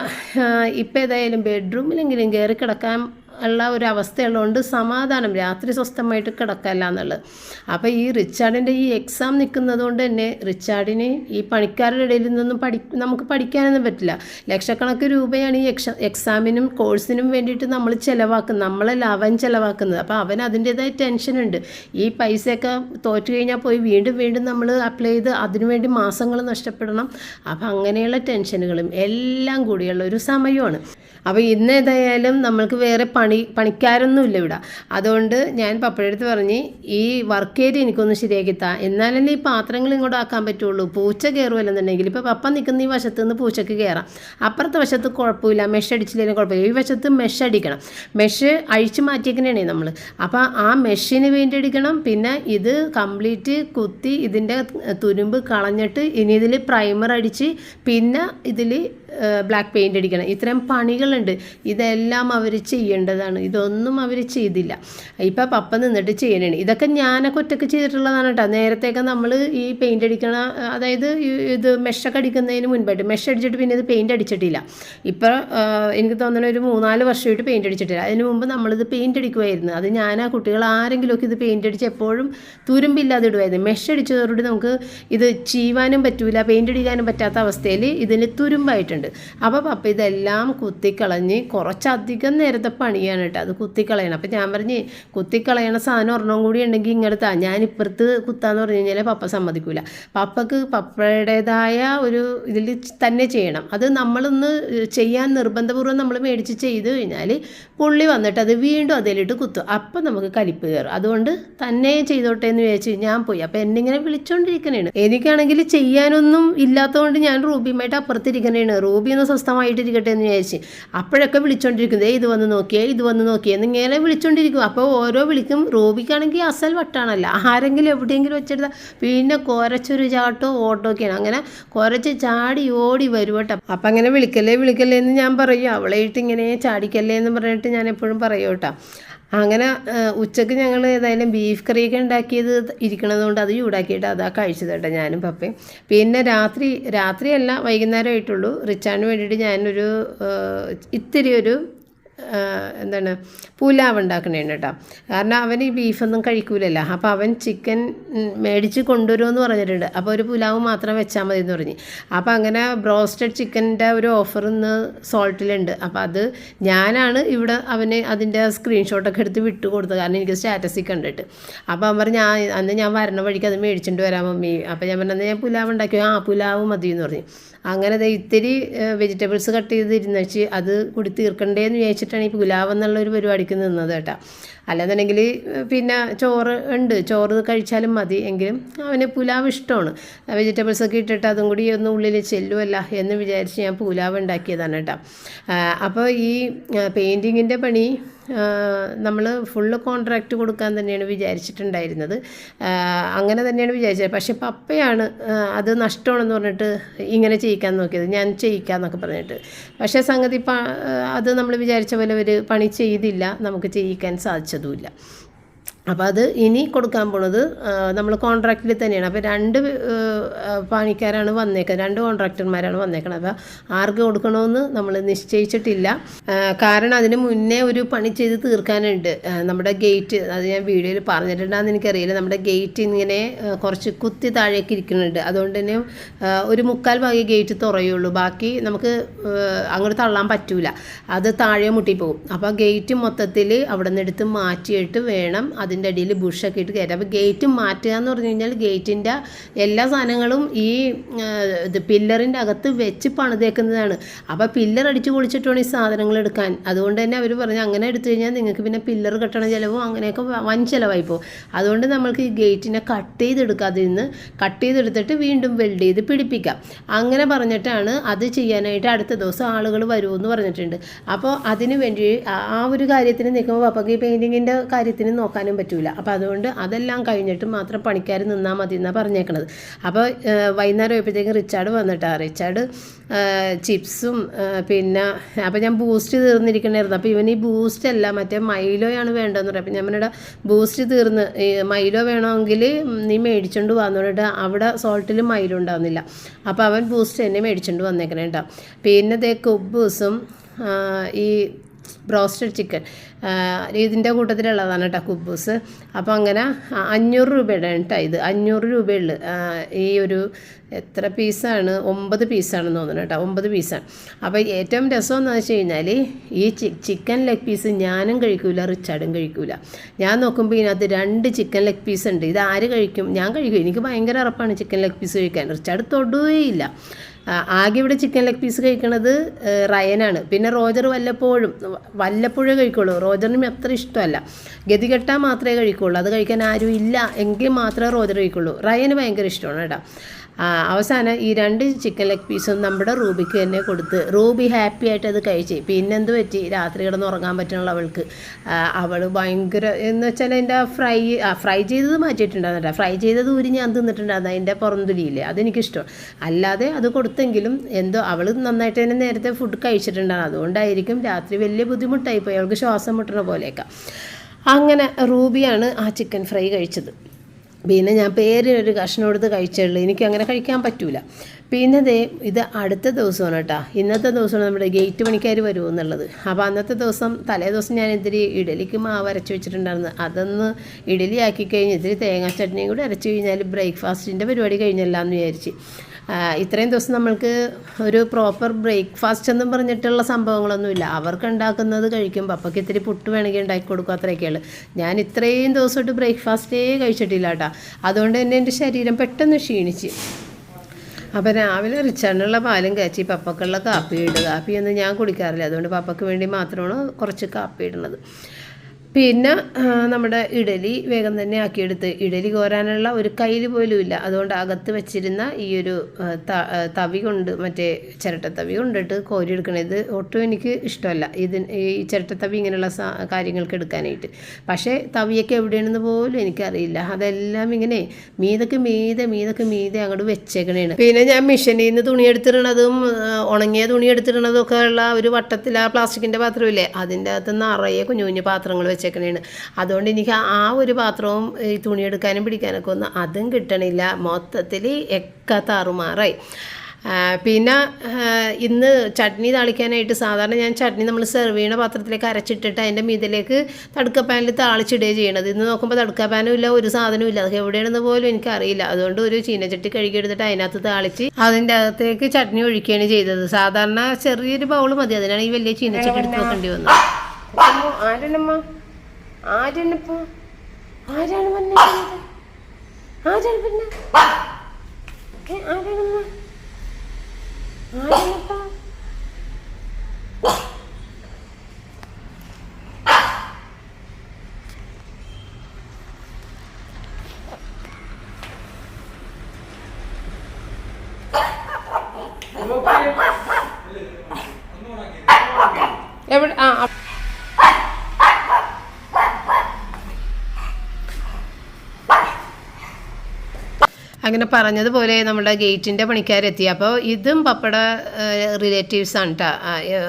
ഇപ്പം ഏതായാലും ബെഡ്റൂമിലെങ്കിലും കയറി കിടക്കാൻ ഉള്ള ഒരു അവസ്ഥയുള്ളതുകൊണ്ട് സമാധാനം രാത്രി സ്വസ്ഥമായിട്ട് കിടക്കല്ല എന്നുള്ളത്. അപ്പോൾ ഈ റിച്ചാർഡിന്റെ ഈ എക്സാം നിൽക്കുന്നത് കൊണ്ട് തന്നെ റിച്ചാർഡിന് ഈ പണിക്കാരുടെ ഇടയിൽ നിന്നൊന്നും പഠി നമുക്ക് പഠിക്കാനൊന്നും പറ്റില്ല. ലക്ഷക്കണക്കിന് രൂപയാണ് ഈ എക്സാ എക്സാമിനും കോഴ്സിനും വേണ്ടിയിട്ട് നമ്മൾ ചിലവാക്കുന്നത് നമ്മളല്ല അവൻ ചിലവാക്കുന്നത്. അപ്പോൾ അവൻ അതിന്റേതായ ടെൻഷനുണ്ട് ഈ പൈസയൊക്കെ തോറ്റു കഴിഞ്ഞാൽ പോയി വീണ്ടും വീണ്ടും നമ്മൾ അപ്ലൈ ചെയ്ത് അതിനുവേണ്ടി മാസങ്ങൾ നഷ്ടപ്പെടണം. അപ്പോൾ അങ്ങനെയുള്ള ടെൻഷനുകളും എല്ലാം കൂടിയുള്ള ഒരു സമയമാണ്. അപ്പോൾ ഇന്ന് ഏതായാലും നമ്മൾക്ക് വേറെ പണി പണിക്കാരൊന്നുമില്ല ഇവിടെ. അതുകൊണ്ട് ഞാൻ പപ്പഴെടുത്ത് പറഞ്ഞ് ഈ വർക്ക് ഏരിയ എനിക്കൊന്ന് ശരിയാക്കി താ എന്നാലല്ലേ ഈ പാത്രങ്ങൾ ഇങ്ങോട്ട് ആക്കാൻ പറ്റുള്ളൂ. പൂച്ച കയറുമല്ലെന്നുണ്ടെങ്കിൽ ഇപ്പോൾ പപ്പ നിൽക്കുന്ന ഈ വശത്ത് നിന്ന് പൂച്ചക്ക് കയറാം അപ്പുറത്തെ വശത്ത് കുഴപ്പമില്ല. മെഷ് അടിച്ചില്ലെങ്കിലും കുഴപ്പമില്ല. ഈ വശത്ത് മെഷ് അടിക്കണം. മെഷ് അഴിച്ചു മാറ്റിയേക്കണേ നമ്മൾ അപ്പോൾ ആ മെഷിന് വേണ്ടി അടിക്കണം പിന്നെ ഇത് കംപ്ലീറ്റ് കുത്തി ഇതിന്റെ തുരുമ്പ് കളഞ്ഞിട്ട് ഇനി ഇതിൽ പ്രൈമർ അടിച്ച് പിന്നെ ഇതിൽ ബ്ലാക്ക് പെയിന്റ് അടിക്കണം. ഇത്രയും പണികളുണ്ട്. ഇതെല്ലാം അവർ ചെയ്യേണ്ടതാണ്. ഇതൊന്നും അവർ ചെയ്തില്ല. ഇപ്പം പപ്പ നിന്നിട്ട് ചെയ്യണേ ഇതൊക്കെ ഞാനൊക്കെ ഒറ്റയ്ക്ക് ചെയ്തിട്ടുള്ളതാണ് കേട്ടോ. നേരത്തെയൊക്കെ നമ്മൾ ഈ പെയിന്റ് അടിക്കണ അതായത് ഇത് മെഷൊക്കെ അടിക്കുന്നതിന് മുൻപായിട്ട് മെഷ് അടിച്ചിട്ട് പിന്നെ ഇത് പെയിന്റ് അടിച്ചിട്ടില്ല. ഇപ്പോൾ എനിക്ക് തോന്നുന്ന ഒരു മൂന്നാൽ വർഷമായിട്ട് പെയിന്റ് അടിച്ചിട്ടില്ല. അതിന് മുമ്പ് നമ്മളിത് പെയിന്റ് അടിക്കുമായിരുന്നു അത് ഞാൻ ആ കുട്ടികൾ ആരെങ്കിലുമൊക്കെ ഇത് പെയിന്റ് അടിച്ച് എപ്പോഴും തുരുമ്പില്ലാതെ ഇടുമായിരുന്നു മെഷ് അടിച്ചതോടുകൂടി നമുക്ക് ഇത് ചീവാനും പറ്റൂല പെയിന്റ് അടിക്കാനും പറ്റാത്ത അവസ്ഥയിൽ ഇതിന് തുരുമ്പായിട്ടുണ്ട്. അപ്പോൾ പപ്പ ഇതെല്ലാം കുത്തിക്കളഞ്ഞ് കുറച്ചധികം നേരത്തെ പണിയാണ് കേട്ടോ. അത് കുത്തിക്കളയണം. അപ്പോൾ ഞാൻ പറഞ്ഞ് കുത്തിക്കളയണ സാധനം ഒരെണ്ണം കൂടി ഉണ്ടെങ്കിൽ ഇങ്ങടുത്താ ഞാൻ ഇപ്പുറത്ത് കുത്താന്ന് പറഞ്ഞു കഴിഞ്ഞാൽ പപ്പ സമ്മതിക്കില്ല പപ്പക്ക് പപ്പയുടേതായ ഒരു ഇതിൽ തന്നെ ചെയ്യണം. അത് നമ്മളൊന്ന് ചെയ്യാൻ നിർബന്ധപൂർവം നമ്മൾ മേടിച്ച് ചെയ്ത് കഴിഞ്ഞാൽ പുള്ളി വന്നിട്ട് അത് വീണ്ടും അതിലിട്ട് കുത്തും. അപ്പം നമുക്ക് കലിപ്പ് കയറും അതുകൊണ്ട് തന്നെ ചെയ്തോട്ടെ എന്ന് വിചാരിച്ച് ഞാൻ പോയി. അപ്പം എന്നിങ്ങനെ വിളിച്ചോണ്ടിരിക്കണേണ്. എനിക്കാണെങ്കിൽ ചെയ്യാനൊന്നും ഇല്ലാത്തതുകൊണ്ട് ഞാൻ റൂബിയുമായിട്ട് അപ്പുറത്തിരിക്കണേണ്. റൂബി ഒന്ന് സ്വസ്ഥമായിട്ടിരിക്കട്ടെ എന്ന് വിചാരിച്ച് അപ്പോഴൊക്കെ വിളിച്ചോണ്ടിരിക്കുന്നത് ദേ ഇത് വന്ന് നോക്കിയേ ഇത് വന്ന് നോക്കിയേ എന്നിങ്ങനെ വിളിച്ചോണ്ടിരിക്കും. അപ്പോൾ ഓരോ വിളിക്കും റൂബിക്കാണെങ്കിൽ അസൽ വട്ടാണല്ല. ആരെങ്കിലും എവിടെയെങ്കിലും വെച്ചെടുത്താൽ പിന്നെ കുറച്ചൊരു ചാട്ടോ ഓട്ടോക്കെയാണ്. അങ്ങനെ കുറച്ച് ചാടി ഓടി വരും കേട്ടോ. അപ്പം അങ്ങനെ വിളിക്കല്ലേ വിളിക്കല്ലേ എന്ന് ഞാൻ പറയും. അവളെയിട്ട് ഇങ്ങനെ ചാടിക്കല്ലേ എന്ന് പറഞ്ഞിട്ട് ഞാൻ എപ്പോഴും പറയും കേട്ടോ. അങ്ങനെ ഉച്ചയ്ക്ക് ഞങ്ങൾ ഏതായാലും ബീഫ് കറിയൊക്കെ ഉണ്ടാക്കിയത് ഇരിക്കണതുകൊണ്ട് അത് ചൂടാക്കിയിട്ട് അതാ കഴിച്ചത് കേട്ടോ ഞാനും പപ്പയും. പിന്നെ രാത്രി രാത്രിയല്ല വൈകുന്നേരം ആയിട്ടുള്ളൂ. റിച്ചാന് വേണ്ടിയിട്ട് ഞാനൊരു ഇത്തിരി ഒരു എന്താണ് പുലാവ് ഉണ്ടാക്കണേണ് കേട്ടോ കാരണം അവൻ ഈ ബീഫൊന്നും കഴിക്കൂലല്ലോ. അപ്പോൾ അവൻ ചിക്കൻ മേടിച്ച് കൊണ്ടുവരുമെന്ന് പറഞ്ഞിട്ടുണ്ട്. അപ്പോൾ ഒരു പുലാവ് മാത്രം വെച്ചാൽ മതി എന്ന് പറഞ്ഞ്. അപ്പോൾ അങ്ങനെ ബ്രോസ്റ്റഡ് ചിക്കന്റെ ഒരു ഓഫർ ഇന്ന് സോൾട്ടിലുണ്ട്. അപ്പോൾ അത് ഞാനാണ് ഇവിടെ അവന് അതിന്റെ സ്ക്രീൻഷോട്ടൊക്കെ എടുത്ത് വിട്ടു കൊടുത്തത്. കാരണം എനിക്ക് സ്റ്റാറ്റസിൽ കണ്ടിട്ട്. അപ്പോൾ അവൻ പറഞ്ഞു ഞാൻ അന്ന് ഞാൻ വരണ വഴിക്ക് അത് മേടിച്ചിട്ട് വരാം മമ്മി. അപ്പോൾ ഞാൻ പറഞ്ഞു ഞാൻ പുലാവ് ഉണ്ടാക്കിയോ ആ പുലാവ് മതി എന്ന് പറഞ്ഞു. അങ്ങനെ ഇത്തിരി വെജിറ്റബിൾസ് കട്ട് ചെയ്ത് ഇരുന്ന് വെച്ച് അത് കൂടി തീർക്കണ്ടേന്ന് വിചാരിച്ചിട്ടാണ് ഈ പുലാവ് എന്നുള്ള ഒരു പരിപാടിക്ക് നിന്നത് കേട്ടോ. അല്ലാന്നുണ്ടെങ്കിൽ പിന്നെ ചോറ് ഉണ്ട്. ചോറ് കഴിച്ചാലും മതി. എങ്കിലും അവന് പുലാവ് ഇഷ്ടമാണ്. വെജിറ്റബിൾസ് ഒക്കെ ഇട്ടിട്ട് അതും കൂടി ഒന്ന് ഉള്ളിൽ ചെല്ലുമല്ല എന്ന് വിചാരിച്ച് ഞാൻ പുലാവ് ഉണ്ടാക്കിയതാണ് കേട്ടോ. അപ്പോൾ ഈ പെയിന്റിങ്ങിന്റെ പണി നമ്മൾ ഫുള്ള് കോൺട്രാക്റ്റ് കൊടുക്കാൻ തന്നെയാണ് വിചാരിച്ചിട്ടുണ്ടായിരുന്നത്. അങ്ങനെ തന്നെയാണ് വിചാരിച്ചത്. പക്ഷേ പപ്പയാണ് അത് നഷ്ടമാണെന്ന് പറഞ്ഞിട്ട് ഇങ്ങനെ ചെയ്യിക്കാൻ നോക്കിയത്. ഞാൻ ചെയ്യിക്കാന്നൊക്കെ പറഞ്ഞിട്ട്. പക്ഷേ സംഗതി അത് നമ്മൾ വിചാരിച്ച പോലെ ഒരു പണി ചെയ്തില്ല. നമുക്ക് ചെയ്യിക്കാൻ സാധിച്ചതുമില്ല അപ്പോൾ അത് ഇനി കൊടുക്കാൻ പോണത് നമ്മൾ കോൺട്രാക്റ്റിൽ തന്നെയാണ്. അപ്പോൾ രണ്ട് പണിക്കാരാണ് വന്നേക്കുന്നത് രണ്ട് കോൺട്രാക്ടർമാരാണ് വന്നേക്കുന്നത് അപ്പോൾ ആർക്ക് കൊടുക്കണമെന്ന് നമ്മൾ നിശ്ചയിച്ചിട്ടില്ല. കാരണം അതിന് മുന്നേ ഒരു പണി ചെയ്ത് തീർക്കാനുണ്ട്. നമ്മുടെ ഗേറ്റ് അത് ഞാൻ വീഡിയോയിൽ പറഞ്ഞിട്ടുണ്ടാകുന്ന എനിക്കറിയില്ല. നമ്മുടെ ഗേറ്റ് ഇങ്ങനെ കുറച്ച് കുത്തി താഴേക്ക് ഇരിക്കുന്നുണ്ട്. അതുകൊണ്ട് തന്നെ ഒരു മുക്കാൽ ഭാഗ്യ ഗേറ്റ് തുറയുള്ളൂ. ബാക്കി നമുക്ക് അങ്ങോട്ട് തള്ളാൻ പറ്റൂല. അത് താഴെ മുട്ടിപ്പോകും അപ്പോൾ ഗേറ്റ് മൊത്തത്തിൽ അവിടെ നിന്ന് എടുത്ത് മാറ്റിയിട്ട് വേണം അതിന്റെ അടിയിൽ ബുഷൊക്കെ ഇട്ട് കയറ്റുക. അപ്പോൾ ഗേറ്റ് മാറ്റുക എന്ന് പറഞ്ഞു കഴിഞ്ഞാൽ ഗേറ്റിന്റെ എല്ലാ സാധനങ്ങളും ഈ ഇത് പില്ലറിന്റെ അകത്ത് വെച്ച് പണിതേക്കുന്നതാണ്. അപ്പോൾ പില്ലർ അടിച്ച് പൊളിച്ചിട്ട് ഈ സാധനങ്ങൾ എടുക്കാൻ. അതുകൊണ്ട് തന്നെ അവർ പറഞ്ഞു അങ്ങനെ എടുത്തു കഴിഞ്ഞാൽ നിങ്ങൾക്ക് പിന്നെ പില്ലർ കെട്ടണ ചിലവും അങ്ങനെയൊക്കെ വൻ ചിലവായി പോകും. അതുകൊണ്ട് നമ്മൾക്ക് ഈ ഗേറ്റിനെ കട്ട് ചെയ്തെടുക്കുക. അതിൽ നിന്ന് കട്ട് ചെയ്തെടുത്തിട്ട് വീണ്ടും വെൽഡ് ചെയ്ത് പിടിപ്പിക്കാം. അങ്ങനെ പറഞ്ഞിട്ടാണ് അത് ചെയ്യാനായിട്ട് അടുത്ത ദിവസം ആളുകൾ വരുമെന്ന് പറഞ്ഞിട്ടുണ്ട്. അപ്പോൾ അതിന് വേണ്ടി ആ- ആ ഒരു കാര്യത്തിന് നിൽക്കുമ്പോൾ പപ്പക്ക് ഈ പെയിന്റിങ്ങിന്റെ കാര്യത്തിന് നോക്കാനും പറ്റൂല. അപ്പോൾ അതുകൊണ്ട് അതെല്ലാം കഴിഞ്ഞിട്ട് മാത്രം പണിക്കാർ നിന്നാൽ മതി എന്നാണ് പറഞ്ഞേക്കണത് അപ്പോൾ വൈകുന്നേരം ആയപ്പോഴത്തേക്കും റിച്ചാർഡ് വന്നിട്ടാണ് റിച്ചാർഡ് ചിപ്സും പിന്നെ അപ്പോൾ ഞാൻ ബൂസ്റ്റ് തീർന്നിരിക്കണമായിരുന്നു അപ്പോൾ ഇവനീ ബൂസ്റ്റ് അല്ല മറ്റേ മൈലോയാണ് വേണ്ടതെന്ന് പറയും. അപ്പോൾ ഞാൻ പറഞ്ഞിട്ട് ബൂസ്റ്റ് തീർന്ന് മൈലോ വേണമെങ്കിൽ നീ മേടിച്ചുകൊണ്ട് വന്നു പറഞ്ഞിട്ട് അവിടെ സോൾട്ടിൽ മൈലോ ഉണ്ടാവുന്നില്ല. അപ്പോൾ അവൻ ബൂസ്റ്റ് തന്നെ മേടിച്ചുകൊണ്ട് വന്നേക്കണേ കേട്ടോ പിന്നെ ദേ കുബൂസും ഈ ബ്രോസ്റ്റഡ് ചിക്കൻ. ഇതിന്റെ കൂട്ടത്തിലുള്ളതാണ് കേട്ടോ കുബൂസ്. അപ്പോൾ അങ്ങനെ അഞ്ഞൂറ് രൂപയുടെ കേട്ടോ ഇത്. അഞ്ഞൂറ് രൂപയുള്ളു. ഈ ഒരു എത്ര പീസാണ്? ഒമ്പത് പീസാണെന്ന് തോന്നുന്നു കേട്ടോ ഒമ്പത് പീസാണ്. അപ്പോൾ ഏറ്റവും രസം എന്ന് വെച്ച് കഴിഞ്ഞാൽ ഈ ചിക്കൻ ലെഗ് പീസ് ഞാനും കഴിക്കൂല റിച്ചാർഡും കഴിക്കൂല. ഞാൻ നോക്കുമ്പോൾ ഇതിനകത്ത് രണ്ട് ചിക്കൻ ലെഗ് പീസ് ഉണ്ട്. ഇത് ആര് കഴിക്കും? ഞാൻ കഴിക്കും. എനിക്ക് ഭയങ്കര ഉറപ്പാണ് ചിക്കൻ ലെഗ് പീസ് കഴിക്കാൻ. റിച്ചാർഡ് തൊടുകയില്ല ആകെ ഇവിടെ ചിക്കൻ ലെഗ് പീസ് കഴിക്കണത് റയനാണ്. പിന്നെ റോജർ വല്ലപ്പോഴും വല്ലപ്പോഴേ കഴിക്കുള്ളൂ. റോജറിനും അത്ര ഇഷ്ടമല്ല. ഗതി കെട്ടാൽ മാത്രമേ കഴിക്കുള്ളൂ. അത് കഴിക്കാൻ ആരും ഇല്ല എങ്കിൽ മാത്രമേ റോജർ കഴിക്കുള്ളൂ. റയന് ഭയങ്കര ഇഷ്ടമാണ് കേട്ടോ. അവസാനം ഈ രണ്ട് ചിക്കൻ ലെഗ് പീസും നമ്മുടെ റൂബിക്ക് തന്നെ കൊടുത്ത് റൂബി ഹാപ്പി ആയിട്ട് അത് കഴിച്ച്. പിന്നെന്ത് പറ്റി? രാത്രി കിടന്ന് ഉറങ്ങാൻ പറ്റണുള്ള അവൾക്ക്. അവൾ ഭയങ്കര എന്ന് വെച്ചാൽ അതിന്റെ ഫ്രൈ ഫ്രൈ ചെയ്തത് മാറ്റിയിട്ടുണ്ടായിരുന്നു ഫ്രൈ ചെയ്തത് ഊരി ഞാൻ തിന്നിട്ടുണ്ടായിരുന്നു. അതിന്റെ പുറന്തുലിയില്ലേ അതെനിക്കിഷ്ടം. അല്ലാതെ അത് കൊടുത്തെങ്കിലും എന്തോ അവൾ നന്നായിട്ട് തന്നെ നേരത്തെ ഫുഡ് കഴിച്ചിട്ടുണ്ടാകും അതുകൊണ്ടായിരിക്കും രാത്രി വലിയ ബുദ്ധിമുട്ടായി പോയി അവൾക്ക് ശ്വാസം മുട്ടണ പോലെയൊക്കെ. അങ്ങനെ റൂബിയാണ് ആ ചിക്കൻ ഫ്രൈ കഴിച്ചത്. പിന്നെ ഞാൻ പേരിനൊരു കഷ്ണം എടുത്ത് കഴിച്ചുള്ളൂ എനിക്ക് അങ്ങനെ കഴിക്കാൻ പറ്റൂല. പിന്നെ ദേ ഇത് അടുത്ത ദിവസമാണ് കേട്ടോ. ഇന്നത്തെ ദിവസമാണ് നമ്മുടെ ഗേറ്റ് പണിക്കാർ വരുമെന്നുള്ളത് അപ്പോൾ അന്നത്തെ ദിവസം തലേ ദിവസം ഞാൻ ഇത്തിരി ഇഡലിക്ക് മാവ് അരച്ച് വെച്ചിട്ടുണ്ടായിരുന്നു. അതൊന്ന് ഇഡലി ആക്കി കഴിഞ്ഞ് ഇത്തിരി തേങ്ങാ ചട്നിയും കൂടി അരച്ച് കഴിഞ്ഞാൽ ബ്രേക്ക്ഫാസ്റ്റിന്റെ പരിപാടി കഴിഞ്ഞല്ലാന്ന് വിചാരിച്ച്. ആ, ഇത്രയും ദിവസം നമ്മൾക്ക് ഒരു പ്രോപ്പർ ബ്രേക്ക്ഫാസ്റ്റ് എന്നും പറഞ്ഞിട്ടുള്ള സംഭവങ്ങളൊന്നുമില്ല. അവർക്ക് ഉണ്ടാക്കുന്നത് കഴിക്കുമ്പോൾ പപ്പയ്ക്ക് ഇത്തിരി പുട്ട് വേണമെങ്കിൽ ഉണ്ടാക്കി കൊടുക്കും അത്രയൊക്കെയുള്ളൂ ഞാൻ ഇത്രയും ദിവസമായിട്ട് ബ്രേക്ക്ഫാസ്റ്റേ കഴിച്ചിട്ടില്ല കേട്ടോ. അതുകൊണ്ട് തന്നെ എന്റെ ശരീരം പെട്ടെന്ന് ക്ഷീണിച്ച്. അപ്പോൾ രാവിലെ റിച്ചാണുള്ള പാലും കാച്ചി പപ്പക്കുള്ള കാപ്പി ഇടുക. കാപ്പിയൊന്നും ഞാൻ കുടിക്കാറില്ല. അതുകൊണ്ട് പപ്പയ്ക്ക് വേണ്ടി മാത്രമാണ് കുറച്ച് കാപ്പി ഇടുന്നത്. പിന്നെ നമ്മുടെ ഇഡലി വേഗം തന്നെ ആക്കിയെടുത്ത് ഇഡലി കോരാനുള്ള ഒരു കയ്യിൽ പോലും ഇല്ല അതുകൊണ്ട് അകത്ത് വെച്ചിരുന്ന ഈ ഒരു തവി കൊണ്ട് മറ്റേ ചിരട്ടത്തവി കൊണ്ടിട്ട് കോരിയെടുക്കണം ഇത് ഒട്ടും എനിക്ക് ഇഷ്ടമല്ല. ഇത് ഈ ചിരട്ടത്തവി ഇങ്ങനെയുള്ള കാര്യങ്ങൾക്ക് എടുക്കാനായിട്ട്. പക്ഷേ തവിയൊക്കെ എവിടെയാണെന്ന് പോലും എനിക്കറിയില്ല. അതെല്ലാം ഇങ്ങനെ മീതൊക്കെ മീതെ മീതൊക്കെ മീതെ അങ്ങോട്ട് വെച്ചേക്കണേണ്. പിന്നെ ഞാൻ മിഷനിൽ നിന്ന് തുണി എടുത്തിടണതും ഉണങ്ങിയ തുണി എടുത്തിടണതും ഒക്കെ ഉള്ള ഒരു വട്ടത്തിൽ ആ പ്ലാസ്റ്റിക്കിന്റെ പാത്രമില്ലേ? അതിന്റെ അകത്ത് നിറയെ കുഞ്ഞു കുഞ്ഞു പാത്രങ്ങൾ വെച്ചേക്കണേണ്. അതുകൊണ്ട് എനിക്ക് ആ ഒരു പാത്രവും ഈ തുണിയെടുക്കാനും പിടിക്കാനൊക്കെ ഒന്നും അതും കിട്ടണില്ല. മൊത്തത്തിൽ എക്ക താറുമാറായി പിന്നെ ഇന്ന് ചട്നി താളിക്കാനായിട്ട് സാധാരണ ഞാൻ ചട്നി നമ്മൾ സെർവ് ചെയ്യുന്ന പാത്രത്തിലേക്ക് അരച്ചിട്ടിട്ട് അതിന്റെ മീതിലേക്ക് തടുക്ക പാനിൽ താളിച്ചിടുകയാണ് ചെയ്യണത്. ഇന്ന് നോക്കുമ്പോൾ തടുക്ക പാനും ഇല്ല ഒരു സാധനവും ഇല്ല. അതൊക്കെ എവിടെയാണെന്ന് പോലും എനിക്കറിയില്ല. അതുകൊണ്ട് ഒരു ചീനച്ചട്ടി കഴുകിയെടുത്തിട്ട് അതിനകത്ത് താളിച്ച് അതിന്റെ അകത്തേക്ക് ചട്നി ഒഴിക്കുകയാണ് ചെയ്തത്. സാധാരണ ചെറിയൊരു ബൗൾ മതി. അതിനാണ് ഈ വലിയ ചീനച്ചട്ടി എടുത്ത് നോക്കേണ്ടി വന്നത്. ആരാണമ്മ ആരാണിപ്പോ? ആരാണ് വന്നിരിക്കുന്നത്? ആരാണ് പിന്നെ? ഏ, ആരാണമ്മ ആരാണിപ്പോ എവിടെ ആ ആ. അങ്ങനെ പറഞ്ഞതുപോലെ നമ്മുടെ ഗേറ്റിന്റെ പണിക്കാരെത്തി. അപ്പോൾ ഇതും പപ്പട റിലേറ്റീവ്സ് ആണ് കേട്ടോ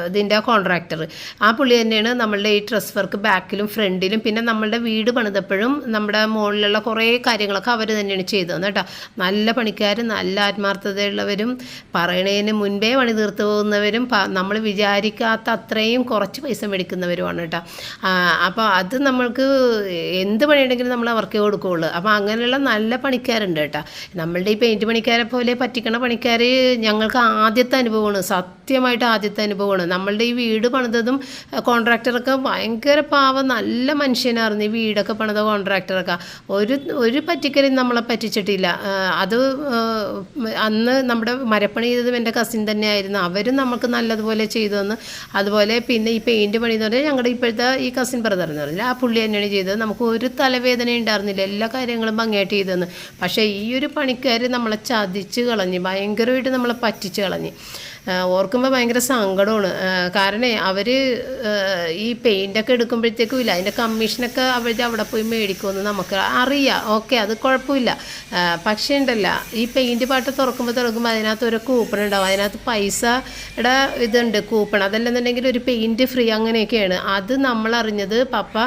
ഇതിന്റെ കോൺട്രാക്ടർ ആ പുള്ളി തന്നെയാണ് നമ്മളുടെ ഈ ഡ്രസ് വർക്ക് ബാക്കിലും ഫ്രണ്ടിലും പിന്നെ നമ്മളുടെ വീട് പണിതപ്പോഴും നമ്മുടെ മുകളിലുള്ള കുറേ കാര്യങ്ങളൊക്കെ അവർ തന്നെയാണ് ചെയ്തത് കേട്ടോ നല്ല പണിക്കാർ നല്ല ആത്മാർത്ഥതയുള്ളവരും പറയണതിന് മുൻപേ പണി തീർത്തു പോകുന്നവരും നമ്മൾ വിചാരിക്കാത്ത അത്രയും കുറച്ച് പൈസ മേടിക്കുന്നവരുമാണ് കേട്ടോ അപ്പോൾ അത് നമ്മൾക്ക് എന്ത് പണിയുണ്ടെങ്കിലും നമ്മൾ അവർക്ക് കൊടുക്കുകയുള്ളൂ അപ്പോൾ അങ്ങനെയുള്ള നല്ല പണിക്കാരുണ്ട് കേട്ടോ നമ്മളുടെ ഈ പെയിന്റ് പണിക്കാരെ പോലെ പറ്റിക്കണ പണിക്കാർ ഞങ്ങൾക്ക് ആദ്യത്തെ അനുഭവമാണ് സത്യമായിട്ട് ആദ്യത്തെ അനുഭവമാണ്. നമ്മളുടെ ഈ വീട് പണിതതും കോൺട്രാക്ടറൊക്കെ ഭയങ്കര പാവം നല്ല മനുഷ്യനായിരുന്നു ഈ വീടൊക്കെ പണിത കോൺട്രാക്ടറൊക്കെ ഒരു ഒരു പറ്റിക്കലും നമ്മളെ പറ്റിച്ചിട്ടില്ല. അത് അന്ന് നമ്മുടെ മരപ്പണി ചെയ്തതും എന്റെ കസിൻ തന്നെയായിരുന്നു. അവരും നമുക്ക് നല്ലതുപോലെ ചെയ്തു തന്നു. അതുപോലെ പിന്നെ ഈ പെയിന്റ് പണിയെന്ന് പറഞ്ഞാൽ ഞങ്ങളുടെ ഇപ്പോഴത്തെ ഈ കസിൻ ബ്രദർ എന്ന് പറഞ്ഞാൽ ആ പുള്ളി തന്നെയാണ് ചെയ്തത്. നമുക്ക് ഒരു തലവേദന ഉണ്ടായിരുന്നില്ല. എല്ലാ കാര്യങ്ങളും ഭംഗിയായിട്ട് ചെയ്തു തന്നു. പക്ഷേ ഈ ഒരു പണിക്കാർ നമ്മളെ ചതിച്ച് കളഞ്ഞ് ഭയങ്കരമായിട്ട് നമ്മളെ പറ്റിച്ച് കളഞ്ഞ്. ഓർക്കുമ്പോൾ ഭയങ്കര സങ്കടമാണ്. കാരണം അവർ ഈ പെയിന്റൊക്കെ എടുക്കുമ്പോഴത്തേക്കും ഇല്ല അതിന്റെ കമ്മീഷനൊക്കെ അവർ അവിടെ പോയി മേടിക്കുമെന്ന് നമുക്ക് അറിയാം. ഓക്കെ അത് കുഴപ്പമില്ല. പക്ഷേ ഉണ്ടല്ല ഈ പെയിന്റ് പാട്ട് തുറക്കുമ്പോൾ തുറക്കുമ്പോൾ അതിനകത്ത് ഒരു കൂപ്പൺ ഉണ്ടാവും. അതിനകത്ത് പൈസയുടെ ഇതുണ്ട് കൂപ്പൺ അതല്ലെന്നുണ്ടെങ്കിൽ ഒരു പെയിന്റ് ഫ്രീ അങ്ങനെയൊക്കെയാണ്. അത് നമ്മൾ അറിഞ്ഞത് പപ്പ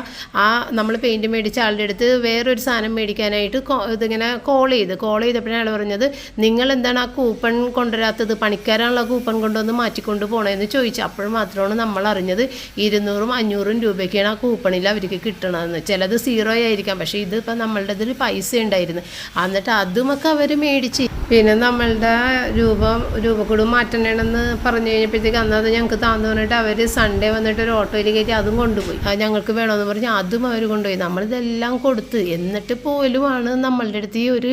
ആ നമ്മൾ പെയിന്റ് മേടിച്ച ആളുടെ അടുത്ത് വേറൊരു സാധനം മേടിക്കാനായിട്ട് ഇതിങ്ങനെ കോൾ ചെയ്ത്. കോൾ ചെയ്തപ്പോഴാണ് പറഞ്ഞത് നിങ്ങൾ എന്താണ് ആ കൂപ്പൺ കൊണ്ടുവരാത്തത്? പണിക്കാരാണുള്ള ആ കൂപ്പൺ കൊണ്ടുവന്ന് മാറ്റിക്കൊണ്ട് പോകണമെന്ന് ചോദിച്ചു. അപ്പോൾ മാത്രമാണ് നമ്മൾ അറിഞ്ഞത് ഇരുന്നൂറും അഞ്ഞൂറും രൂപയ്ക്കാണ് ആ കൂപ്പണിൽ അവർക്ക് കിട്ടണമെന്ന് ചിലത് സീറോ ആയിരിക്കാം. പക്ഷേ ഇതിപ്പോൾ നമ്മളുടെ ഇതിൽ പൈസ ഉണ്ടായിരുന്നു. എന്നിട്ട് അതുമൊക്കെ അവർ മേടിച്ച്. പിന്നെ നമ്മളുടെ രൂപം രൂപക്കൂട് മാറ്റണമെന്ന് പറഞ്ഞു കഴിഞ്ഞപ്പോഴത്തേക്ക് അന്നത് ഞങ്ങൾക്ക് താന്നു പറഞ്ഞിട്ട് അവർ സൺഡേ വന്നിട്ട് ഒരു ഓട്ടോയിൽ കയറ്റി അതും കൊണ്ടുപോയി. അത് ഞങ്ങൾക്ക് വേണമെന്ന് പറഞ്ഞ് അതും അവർ കൊണ്ടുപോയി. നമ്മളിതെല്ലാം കൊടുത്ത് എന്നിട്ട് പോലുമാണ് നമ്മളുടെ അടുത്ത് ഈ ഒരു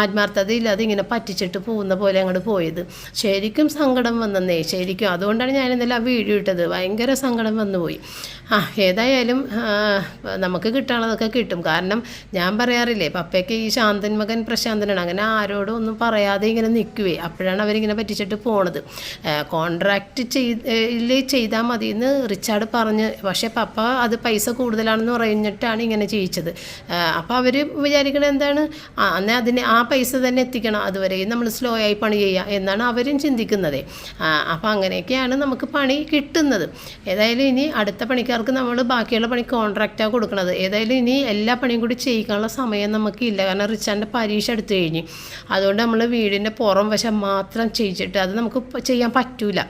ആത്മാർത്ഥത ഇല്ലാതെ ഇങ്ങനെ പറ്റിച്ചിട്ട് പോകുന്ന പോലെ അങ്ങോട്ട് പോയത്. ശരിക്കും സങ്കടം വന്നേ ശരിക്കും അതുകൊണ്ടാണ് ഞാൻ ഇന്നലെ ആ വീഡിയോ ഇട്ടത്. ഭയങ്കര സങ്കടം വന്നു പോയി ആ ഏതായാലും നമുക്ക് കിട്ടാനുള്ളതൊക്കെ കിട്ടും. കാരണം ഞാൻ പറയാറില്ലേ പപ്പയ്ക്ക് ഈ ശാന്തൻ മകൻ പ്രശാന്തനാണ്. അങ്ങനെ ആരോടും ഒന്നും പറയാതെ ഇങ്ങനെ നിൽക്കുവേ. അപ്പോഴാണ് അവരിങ്ങനെ പറ്റിച്ചിട്ട് പോണത്. കോൺട്രാക്റ്റ് ചെയ്ത് ചെയ്താൽ മതി എന്ന് റിച്ചാർഡ് പറഞ്ഞ് പക്ഷേ പപ്പ അത് പൈസ കൂടുതലാണെന്ന് പറഞ്ഞിട്ടാണ് ഇങ്ങനെ ചെയ്യിച്ചത്. അപ്പോൾ അവർ വിചാരിക്കണത് എന്താണ്? അന്നേ അതിന് ആ പൈസ തന്നെ എത്തിക്കണം. അതുവരെയും നമ്മൾ സ്ലോ ആയി പണി ചെയ്യുക എന്നാണ് അവരും ചിന്തിക്കുന്നത്. അപ്പോൾ അങ്ങനെയൊക്കെയാണ് നമുക്ക് പണി കിട്ടുന്നത്. ഏതായാലും ഇനി അടുത്ത പണിക്കാർക്ക് നമ്മൾ ബാക്കിയുള്ള പണി കോൺട്രാക്റ്റാണ് കൊടുക്കുന്നത് ഏതായാലും ഇനി എല്ലാ പണിയും കൂടി ചെയ്യിക്കാനുള്ള സമയം നമുക്കില്ല. കാരണം റിച്ചാന്റെ പരീക്ഷ എടുത്തു കഴിഞ്ഞ്. അതുകൊണ്ട് നമ്മൾ വീടിന്റെ പുറം വശം മാത്രം ചെയ്യിച്ചിട്ട് അത് നമുക്ക് ചെയ്യാൻ പറ്റൂല.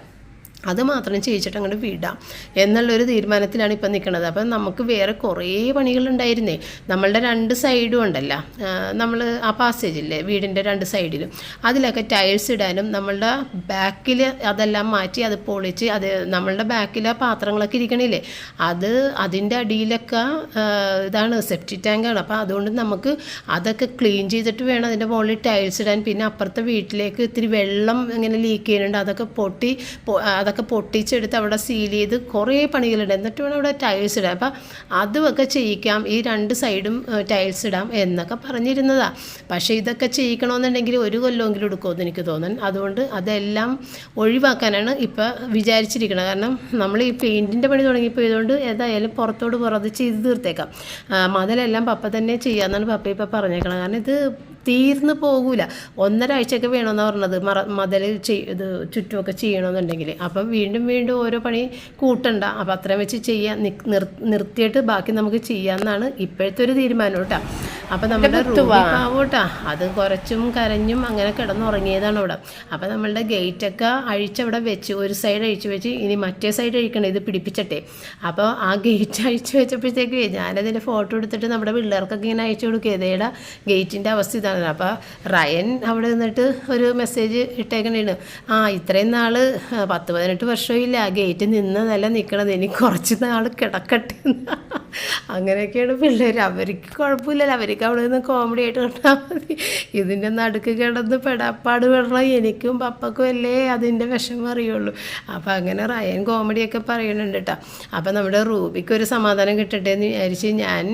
അത് മാത്രം ചെയ്യിച്ചിട്ട് അങ്ങോട്ട് വിടാം. എന്നുള്ളൊരു തീരുമാനത്തിലാണ് ഇപ്പം നിൽക്കുന്നത് അപ്പം നമുക്ക് വേറെ കുറേ പണികളുണ്ടായിരുന്നേ. നമ്മളുടെ രണ്ട് സൈഡും ഉണ്ടല്ലോ. നമ്മൾ ആ പാസേജില്ലേ വീടിന്റെ രണ്ട് സൈഡിലും. അതിലൊക്കെ ടൈൽസ് ഇടാനും നമ്മളുടെ ബാക്കിൽ അതെല്ലാം മാറ്റി അത് പൊളിച്ച് അത് നമ്മളുടെ ബാക്കിലെ പാത്രങ്ങളൊക്കെ ഇരിക്കണില്ലേ? അത് അതിന്റെ അടിയിലൊക്കെ ഇതാണ് സെപ്റ്റി ടാങ്കാണ് അപ്പോൾ അതുകൊണ്ട് നമുക്ക് അതൊക്കെ ക്ലീൻ ചെയ്തിട്ട് വേണം അതിന്റെ മുകളിൽ ടൈൽസ് ഇടാൻ. പിന്നെ അപ്പുറത്തെ വീട്ടിലേക്ക് ഇത്തിരി വെള്ളം ഇങ്ങനെ ലീക്ക് ചെയ്യുന്നുണ്ട്. അതൊക്കെ പൊട്ടി പൊ- അതൊക്കെ പൊട്ടിച്ചെടുത്ത് അവിടെ സീൽ ചെയ്ത് കുറേ പണികളുണ്ട്. എന്നിട്ട് വേണം അവിടെ ടൈൽസ് ഇടാം അപ്പം അതുമൊക്കെ ചെയ്യിക്കാം. ഈ രണ്ട് സൈഡും ടൈൽസ് ഇടാം എന്നൊക്കെ പറഞ്ഞിരുന്നതാണ് പക്ഷേ ഇതൊക്കെ ചെയ്യിക്കണമെന്നുണ്ടെങ്കിൽ ഒരു കൊല്ലമെങ്കിലും എടുക്കുമെന്ന് എനിക്ക് തോന്നുന്നു അതുകൊണ്ട് അതെല്ലാം ഒഴിവാക്കാനാണ് ഇപ്പോൾ വിചാരിച്ചിരിക്കുന്നത് കാരണം നമ്മൾ ഈ പെയിന്റിന്റെ പണി തുടങ്ങിയപ്പോൾ ഇതുകൊണ്ട് ഏതായാലും പുറത്തോട് പുറത്ത് ചെയ്ത് തീർത്തേക്കാം. മതിലെല്ലാം പപ്പ തന്നെ ചെയ്യാമെന്നാണ് പപ്പ ഇപ്പം പറഞ്ഞേക്കണം കാരണം ഇത് തീർന്നു പോകൂല. ഒന്നരാഴ്ചയൊക്കെ വേണമെന്നാണ് പറഞ്ഞത്. മറ മതൽ ചെയ് ഇത് ചുറ്റുമൊക്കെ ചെയ്യണമെന്നുണ്ടെങ്കിൽ അപ്പം വീണ്ടും വീണ്ടും ഓരോ പണി കൂട്ടണ്ട. അപ്പം അത്രയും വെച്ച് ചെയ്യാൻ നിർ- നിർ- നിർത്തിയിട്ട് ബാക്കി നമുക്ക് ചെയ്യാമെന്നാണ് ഇപ്പോഴത്തെ ഒരു തീരുമാനം കേട്ടോ. അപ്പം നമ്മുടെ പാവോട്ടാ അത് കുറച്ചും കരഞ്ഞും അങ്ങനെ കിടന്നുറങ്ങിയതാണ് അവിടെ അപ്പം നമ്മളുടെ ഗേറ്റൊക്കെ അഴിച്ചവിടെ വെച്ച് ഒരു സൈഡ് അഴിച്ചു വെച്ച് ഇനി മറ്റേ സൈഡ് അഴിക്കണം ഇത് പിടിപ്പിച്ചട്ടെ. അപ്പോൾ ആ ഗേറ്റ് അഴിച്ചു വെച്ചപ്പോഴത്തേക്ക് ഞാനതിന്റെ ഫോട്ടോ എടുത്തിട്ട് നമ്മുടെ പിള്ളേർക്കൊക്കെ ഇങ്ങനെ അയച്ചു കൊടുക്കുക ഇതേടെ ഗേറ്റിന്റെ അവസ്ഥ. ഇതാണ് അപ്പോൾ റയൻ അവിടെ നിന്നിട്ട് ഒരു മെസ്സേജ് ഇട്ടേക്കണേണ്. ആ ഇത്രയും നാൾ പത്ത് പതിനെട്ട് വർഷമില്ല ആ ഗേറ്റ് നിന്നതല്ല നിൽക്കണത് ഇനി കുറച്ച് നാൾ കിടക്കട്ടെ. അങ്ങനെയൊക്കെയാണ് പിള്ളേർ അവർക്ക് കുഴപ്പമില്ലല്ലോ. അവർക്ക് അവിടെ നിന്ന് കോമഡി ആയിട്ട് കണ്ടാൽ മതി. ഇതിന്റെ നടുക്ക് കിടന്ന് പെടാപ്പാട് പെടണം എനിക്കും പപ്പക്കും അല്ലേ അതിന്റെ വിഷമം അറിയുള്ളൂ. അപ്പോൾ അങ്ങനെ റയൻ കോമഡിയൊക്കെ പറയുന്നുണ്ട് കേട്ടോ. അപ്പോൾ നമ്മുടെ റൂബിക്ക് ഒരു സമാധാനം കിട്ടട്ടെ എന്ന് വിചാരിച്ച് ഞാൻ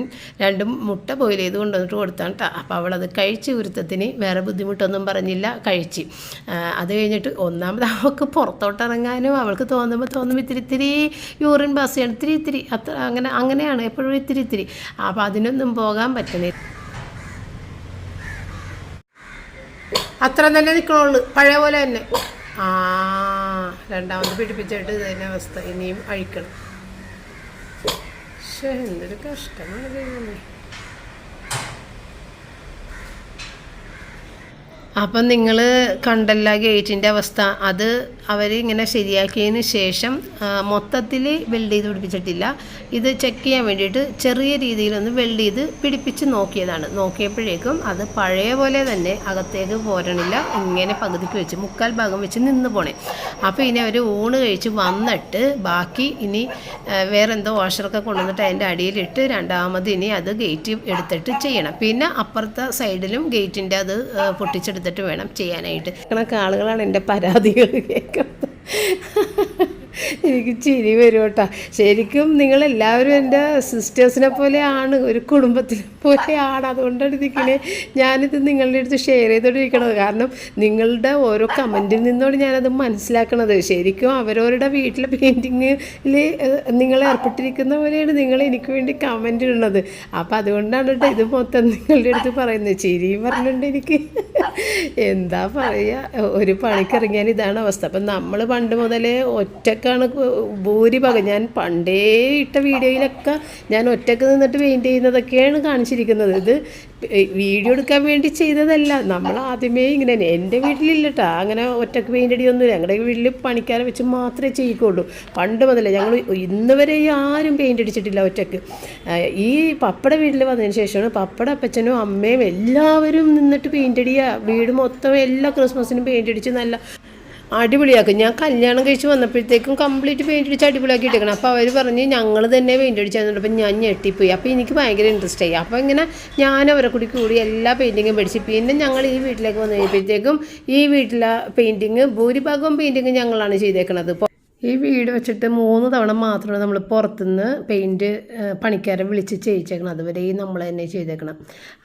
രണ്ട് മുട്ട ബോയിൽ ചെയ്ത് കൊണ്ടുവന്നിട്ട് കൊടുത്താണ് കേട്ടോ. അപ്പോൾ അവളത് കഴിച്ച് ഗുരുത്തത്തിന് വേറെ ബുദ്ധിമുട്ടൊന്നും പറഞ്ഞില്ല. കഴിച്ച്. അത് കഴിഞ്ഞിട്ട് ഒന്നാമത് അവൾക്ക് പുറത്തോട്ടിറങ്ങാനും അവൾക്ക് തോന്നുമ്പോൾ തോന്നുമ്പോൾ ഇത്തിരി ഇത്തിരി യൂറിൻ പാസ് ചെയ്യണം. ഇത്തിരി ഇത്തിരി അത്ര അങ്ങനെ അങ്ങനെയാണ് എപ്പോഴും ഇത്തിരി ഇത്തിരി. അപ്പോൾ അതിനൊന്നും പോകാൻ പറ്റുന്നില്ല. അത്ര തന്നെ നിൽക്കണുള്ളൂ പഴയ പോലെ തന്നെ. ആ രണ്ടാമത് പിടിപ്പിച്ചിട്ട് ഇത് തന്നെ അവസ്ഥ. ഇനിയും അഴിക്കണം. പക്ഷേ എന്തൊരു കഷ്ടമാണ് അപ്പം നിങ്ങൾ കണ്ടല്ല ഗേറ്റിന്റെ അവസ്ഥ. അത് അവർ ഇങ്ങനെ ശരിയാക്കിയതിന് ശേഷം മൊത്തത്തിൽ വെൽഡ് ചെയ്ത് പിടിപ്പിച്ചിട്ടില്ല. ഇത് ചെക്ക് ചെയ്യാൻ വേണ്ടിയിട്ട് ചെറിയ രീതിയിലൊന്ന് വെൽഡ് ചെയ്ത് പിടിപ്പിച്ച് നോക്കിയതാണ്. നോക്കിയപ്പോഴേക്കും അത് പഴയ പോലെ തന്നെ അകത്തേക്ക് പോരണില്ല. ഇങ്ങനെ പകുതിക്ക് വെച്ച് മുക്കാൽ ഭാഗം വെച്ച് നിന്ന് പോണേ. അപ്പോൾ ഇനി അവർ ഊണ് കഴിച്ച് വന്നിട്ട് ബാക്കി ഇനി വേറെന്തോ വാഷറൊക്കെ കൊണ്ടുവന്നിട്ട് അതിന്റെ അടിയിലിട്ട് രണ്ടാമത് ഇനി അത് ഗേറ്റ് എടുത്തിട്ട് ചെയ്യണം. പിന്നെ അപ്പുറത്തെ സൈഡിലും ഗേറ്റിന്റെ അത് പൊട്ടിച്ചെടുത്തിട്ട് വേണം ചെയ്യാനായിട്ട്. കണക്ക് ആളുകളാണ് എന്റെ പരാതികൾ കേൾക്കുന്നത്. かった。എനിക്ക് ചിരി വരും കേട്ടോ. ശരിക്കും നിങ്ങളെല്ലാവരും എന്റെ സിസ്റ്റേഴ്സിനെ പോലെയാണ് ഒരു കുടുംബത്തിനെ പോലെയാണ് അതുകൊണ്ടാണ് ഇതിങ്ങനെ ഞാനിത് നിങ്ങളുടെ അടുത്ത് ഷെയർ ചെയ്തുകൊണ്ടിരിക്കണത് കാരണം നിങ്ങളുടെ ഓരോ കമന്റിൽ നിന്നോട് ഞാനത് മനസ്സിലാക്കണത്. ശരിക്കും അവരവരുടെ വീട്ടിലെ പെയിന്റിങ്ങിൽ നിങ്ങൾ ഏർപ്പെട്ടിരിക്കുന്ന പോലെയാണ് നിങ്ങൾ എനിക്ക് വേണ്ടി കമന്റ് ഇടുന്നത്. അപ്പം അതുകൊണ്ടാണ് കേട്ടോ ഇത് മൊത്തം നിങ്ങളുടെ അടുത്ത് പറയുന്നത്. ചിരിയും പറഞ്ഞിട്ടുണ്ട് എനിക്ക്. എന്താ പറയുക ഒരു പണിക്കിറങ്ങിയാൽ ഇതാണ് അവസ്ഥ. അപ്പം നമ്മൾ പണ്ട് മുതലേ ഒറ്റക്കാണ് ഭൂരിഭാഗം. ഞാൻ പണ്ടേ ഇട്ട വീഡിയോയിലൊക്കെ ഞാൻ ഒറ്റയ്ക്ക് നിന്നിട്ട് പെയിന്റ് ചെയ്യുന്നതൊക്കെയാണ് കാണിച്ചിരിക്കുന്നത്. ഇത് വീഡിയോ എടുക്കാൻ വേണ്ടി ചെയ്തതല്ല. നമ്മൾ ആദ്യമേ ഇങ്ങനെ എന്റെ വീട്ടിലില്ല കേട്ടോ അങ്ങനെ ഒറ്റയ്ക്ക് പെയിന്റ് അടിയൊന്നുമില്ല. ഞങ്ങളുടെ വീട്ടിൽ പണിക്കാരെ വെച്ച് മാത്രമേ ചെയ്യിക്കുള്ളൂ. പണ്ട് മുതലേ ഞങ്ങൾ ഇന്ന് വരെ ആരും പെയിന്റ് അടിച്ചിട്ടില്ല ഒറ്റയ്ക്ക്. ഈ പപ്പട വീട്ടിൽ വന്നതിന് ശേഷമാണ് പപ്പട അപ്പച്ചനും അമ്മയും എല്ലാവരും നിന്നിട്ട് പെയിന്റ് അടിയുക വീട് മൊത്തം എല്ലാ ക്രിസ്മസിനും പെയിന്റ് അടിച്ച് നല്ല അടിപൊളിയാക്കും. ഞാൻ കല്യാണം കഴിച്ച് വന്നപ്പോഴത്തേക്കും കംപ്ലീറ്റ് പെയിന്റ് അടിച്ച് അടിപൊളിയാക്കി ഇട്ടേക്കണം. അപ്പോൾ അവർ പറഞ്ഞ് ഞങ്ങൾ തന്നെ പെയിന്റ് അടിച്ചാൽ അപ്പം ഞാൻ ഞെട്ടിപ്പോയി. അപ്പോൾ എനിക്ക് ഭയങ്കര ഇൻട്രസ്റ്റ് ആയി. അപ്പോൾ ഇങ്ങനെ ഞാൻ അവരെ കൂടി കൂടി എല്ലാ പെയിന്റിങ്ങും പഠിച്ച്. പിന്നെ ഞങ്ങൾ ഈ വീട്ടിലേക്ക് വന്നു കഴിയുമ്പോഴത്തേക്കും ഈ വീട്ടിലെ പെയിന്റിങ് ഭൂരിഭാഗം പെയിന്റിങ് ഞങ്ങളാണ് ഇപ്പോൾ ഈ വീട് വെച്ചിട്ട് മൂന്ന് തവണ മാത്രമാണ് നമ്മൾ പുറത്തുനിന്ന് പെയിന്റ് പണിക്കാരെ വിളിച്ച് ചെയ്യിച്ചേക്കണം അതുവരെയും നമ്മൾ തന്നെ ചെയ്തേക്കണം.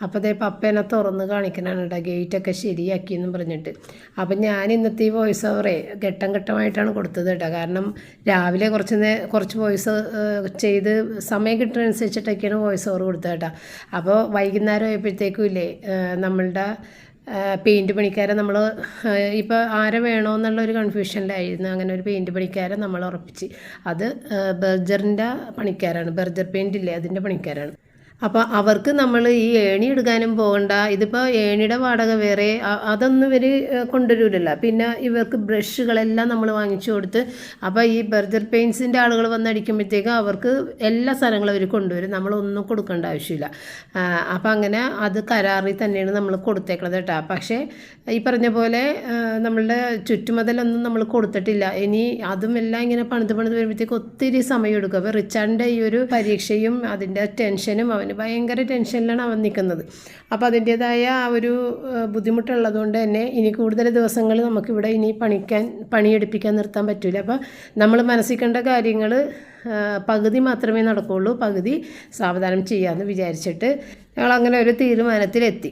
അപ്പോൾ അതേ പപ്പേനെ തുറന്ന് കാണിക്കണാണ് കേട്ടോ ഗേറ്റൊക്കെ ശരിയാക്കി എന്ന് പറഞ്ഞിട്ട്. അപ്പം ഞാൻ ഇന്നത്തെ ഈ വോയിസ് ഓവറേ ഘട്ടം ഘട്ടമായിട്ടാണ് കൊടുത്തത് കേട്ടോ കാരണം രാവിലെ കുറച്ച് നേ കുറച്ച് വോയിസ് ചെയ്ത് സമയം കിട്ടുന്നതനുസരിച്ചിട്ടൊക്കെയാണ് വോയിസ് ഓവർ കൊടുത്തത് കേട്ടോ അപ്പോൾ വൈകുന്നേരം ആയപ്പോഴത്തേക്കും ഇല്ലേ നമ്മളുടെ പെയിന്റ് പണിക്കാരെ നമ്മൾ ഇപ്പോൾ ആരെ വേണമെന്നുള്ള ഒരു കൺഫ്യൂഷനിലായിരുന്നു അങ്ങനെ ഒരു പെയിന്റ് പണിക്കാരെ നമ്മൾ ഉറപ്പിച്ച്. അത് ബർജറിന്റെ പണിക്കാരാണ്. ബർജർ പെയിന്റ് ഇല്ലേ അതിന്റെ പണിക്കാരാണ്. അപ്പോൾ അവർക്ക് നമ്മൾ ഈ ഏണി എടുക്കാനും പോകണ്ട. ഇതിപ്പോൾ ഏണിയുടെ വാടക വേറെ അതൊന്നും ഇവർ കൊണ്ടുവരില്ലല്ലോ പിന്നെ ഇവർക്ക് ബ്രഷുകളെല്ലാം നമ്മൾ വാങ്ങിച്ചു കൊടുത്ത് അപ്പോൾ ഈ ബർജർ പെയിൻസിന്റെ ആളുകൾ വന്നടിക്കുമ്പോഴത്തേക്കും അവർക്ക് എല്ലാ സ്ഥലങ്ങളും അവർ കൊണ്ടുവരും. നമ്മളൊന്നും കൊടുക്കേണ്ട ആവശ്യമില്ല. അപ്പോൾ അങ്ങനെ അത് കരാറിൽ തന്നെയാണ് നമ്മൾ കൊടുത്തേക്കണത് കേട്ടോ. പക്ഷേ ഈ പറഞ്ഞ പോലെ നമ്മളുടെ ചുറ്റുമതിലൊന്നും നമ്മൾ കൊടുത്തിട്ടില്ല. ഇനി അതും എല്ലാം ഇങ്ങനെ പണിത് പണിത് വരുമ്പോഴത്തേക്ക് ഒത്തിരി സമയം എടുക്കും. അപ്പോൾ റിച്ചാർഡിന്റെ ഈ ഒരു പരീക്ഷയും അതിന്റെ ടെൻഷനും അവന് ഭയങ്കര ടെൻഷനിലാണ് അവൻ നിൽക്കുന്നത്. അപ്പോൾ അതിന്റേതായ ആ ഒരു ബുദ്ധിമുട്ടുള്ളത് ബുദ്ധിമുട്ടുള്ളതുകൊണ്ട് തന്നെ ഇനി കൂടുതൽ ദിവസങ്ങൾ നമുക്കിവിടെ ഇനി പണിക്കാൻ പണിയെടുപ്പിക്കാൻ നിർത്താൻ പറ്റില്ല അപ്പോൾ നമ്മൾ മനസ്സിക്കേണ്ട കണ്ട കാര്യങ്ങൾ പകുതി മാത്രമേ നടക്കുകയുള്ളൂ പകുതി സാവധാനം ചെയ്യാമെന്ന് വിചാരിച്ചിട്ട് ഞങ്ങൾ അങ്ങനെ ഒരു തീരുമാനത്തിലെത്തി.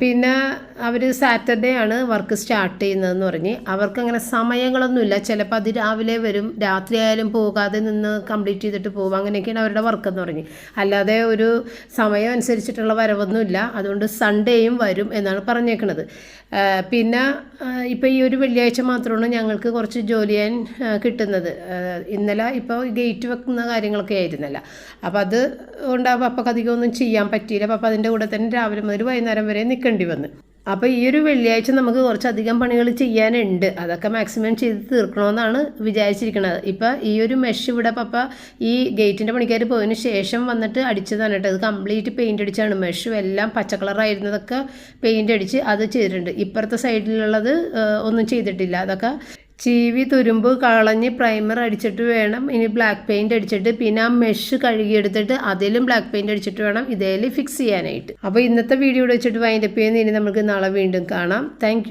പിന്നെ അവർ സാറ്റർഡേ ആണ് വർക്ക് സ്റ്റാർട്ട് ചെയ്യുന്നതെന്ന് പറഞ്ഞ്. അവർക്കങ്ങനെ സമയങ്ങളൊന്നുമില്ല. ചിലപ്പോൾ അത് രാവിലെ വരും. രാത്രി ആയാലും പോകാതെ നിന്ന് കംപ്ലീറ്റ് ചെയ്തിട്ട് പോകും. അങ്ങനെയൊക്കെയാണ് അവരുടെ വർക്ക് എന്ന് പറഞ്ഞ്. അല്ലാതെ ഒരു സമയം അനുസരിച്ചിട്ടുള്ള വരവൊന്നുമില്ല. അതുകൊണ്ട് സൺഡേയും വരും എന്നാണ് പറഞ്ഞേക്കണത്. ആ, പിന്നെ ഇപ്പോൾ ഈ ഒരു വെള്ളിയാഴ്ച മാത്രമാണ് ഞങ്ങൾക്ക് കുറച്ച് ജോലി ചെയ്യാൻ കിട്ടുന്നത്. ഇന്നലെ ഇപ്പോൾ ഗേറ്റ് വെക്കുന്ന കാര്യങ്ങളൊക്കെ ആയിരുന്നല്ല. അപ്പോൾ അത് ഉണ്ടാകുമ്പോൾ അപ്പം അധികം ഒന്നും ചെയ്യാൻ പറ്റിയില്ല. അപ്പോൾ അതിന്റെ കൂടെ തന്നെ രാവിലെ മുതൽ വൈകുന്നേരം വരെ നിൽക്കേണ്ടി വന്നു. അപ്പോൾ ഈ ഒരു വെള്ളിയാഴ്ച നമുക്ക് കുറച്ചധികം പണികൾ ചെയ്യാനുണ്ട്. അതൊക്കെ മാക്സിമം ചെയ്ത് തീർക്കണമെന്നാണ് വിചാരിച്ചിരിക്കുന്നത് ഇപ്പോൾ ഈ ഒരു മെഷ് ഇവിടെ പപ്പ ഈ ഗേറ്റിന്റെ പണിക്കാർ പോയതിന് ശേഷം വന്നിട്ട് അടിച്ചതാണ് കേട്ടോ. അത് കംപ്ലീറ്റ് പെയിന്റ് അടിച്ചാണ്. മെഷും എല്ലാം പച്ച കളറായിരുന്നതൊക്കെ പെയിന്റ് അടിച്ച് അത് ചെയ്തിട്ടുണ്ട്. ഇപ്പുറത്തെ സൈഡിലുള്ളത് ഒന്നും ചെയ്തിട്ടില്ല. അതൊക്കെ ചീവി തുരുമ്പ് കളഞ്ഞ് പ്രൈമർ അടിച്ചിട്ട് വേണം. ഇനി ബ്ലാക്ക് പെയിന്റ് അടിച്ചിട്ട് പിന്നെ ആ മെഷ് കഴുകിയെടുത്തിട്ട് അതിലും ബ്ലാക്ക് പെയിന്റ് അടിച്ചിട്ട് വേണം ഇതേൽ ഫിക്സ് ചെയ്യാനായിട്ട്. അപ്പോൾ ഇന്നത്തെ വീഡിയോ വെച്ചിട്ട് വൈൻഡപ്പ് ചെയ്യുന്ന. ഇനി നമുക്ക് നാളെ വീണ്ടും കാണാം. താങ്ക്